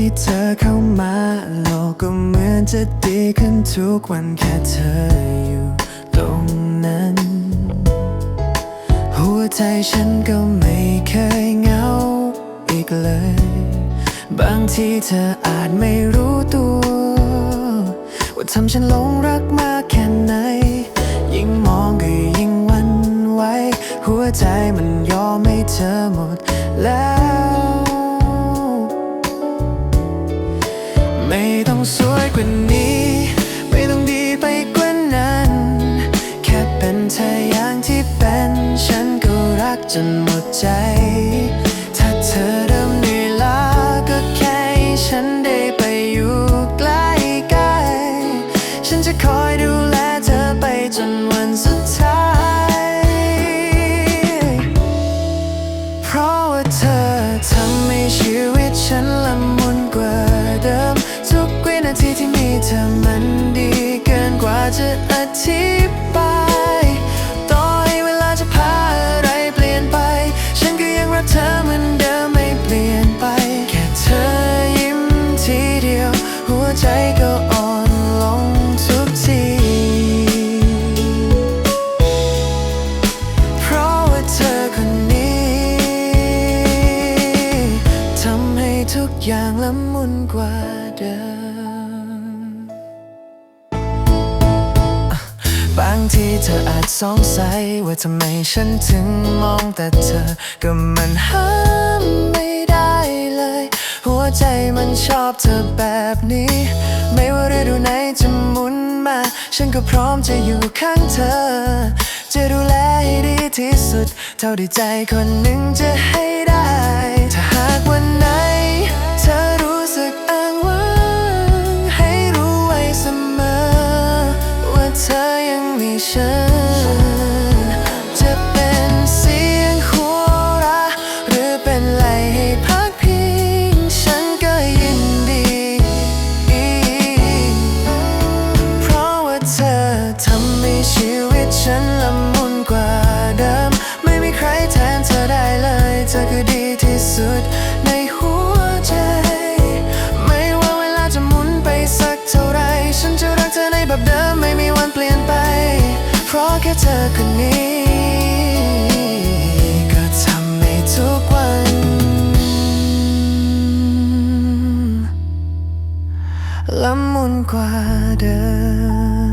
ที่เธอเข้ามาโลกก็เหมือนจะดีขึ้นทุกวันแค่เธออยู่ตรงนั้น หัวใจฉันก็ไม่เคยเหงาอีกเลย บางทีเธออาจไม่รู้ตัว ว่าทำฉันหลงรักมากแค่ไหน ยิ่งมองก็ยิ่งวันไหวหัวใจมันยอมให้เธอหมดแล้ว สวยกว่านี้ ไม่ต้องดีไปกว่านั้น แค่เป็นเธออย่างที่เป็น ฉันก็รักจนหมดใจ ธิบายต่อให้เวลาจะพาอะไรเปลี่ยนไป ฉันก็ยังรักเธอเหมือนเดิมไม่เปลี่ยนไป แค่เธอยิ้มทีเดียว หัวใจก็อ่อนลงทุกที เพราะว่าเธอคนนี้ทำให้ทุกอย่างละมุนกว่าเดิมางทีเธออาจสงสัยว่าทำไมฉันถึงมองแต่เธอ ก็มันห้ามไม่ได้เลย หัวใจมันชอบเธอแบบนี้ ไม่ว่าฤดูไหนจะหมุนมา ฉันก็พร้อมจะอยู่ข้างเธอ จะดูแลให้ดีที่สุด เท่าที่ใจคนหนึ่งจะให้ ชีวิตฉันละมุนกว่าเดิม ไม่มีใครแทนเธอได้เลย เธอคือดีที่สุดในหัวใจ ไม่ว่าเวลาจะหมุนไปสักเท่าไร ฉันจะรักเธอในแบบเดิม ไม่มีวันเปลี่ยนไป เพราะแค่เธอคนนี้ก็ทำให้ทุกวันละมุนกว่าเดิม